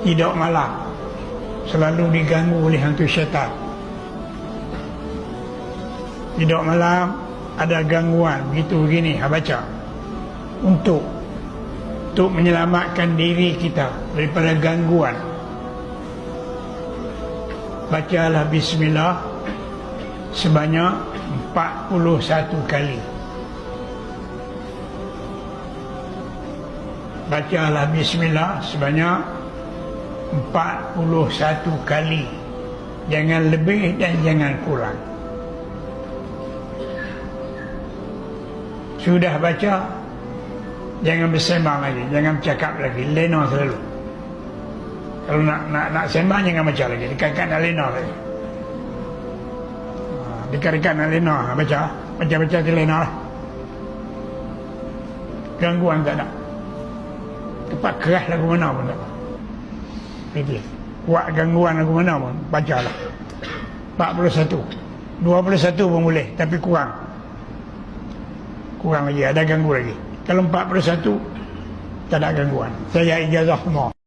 Tidak malam. Selalu diganggu oleh hantu syaitan. Tidak malam Ada gangguan. Begitu begini ha, Baca. Untuk Untuk menyelamatkan diri kita Daripada gangguan. Bacalah Bismillah Sebanyak 41 kali. Bacalah Bismillah sebanyak 41 kali. Jangan lebih dan jangan kurang. Sudah baca? Jangan bersembang lagi. Jangan bercakap lagi. Lena selalu. Kalau nak nak nak sembang Jangan baca lagi. Dekat-dekat nak lena lagi. Ha, Dekat-dekat nak lena. Baca. Baca-baca ke lena lah. Gangguan tak ada Tempat keras lagu mana pun tak apa Itu Kuat gangguan lagu mana pun Bacalah. 41 21 pun boleh Tapi kurang. Kurang lagi Ada ganggu lagi. Kalau 41 Tak ada gangguan. Saya ijazah semua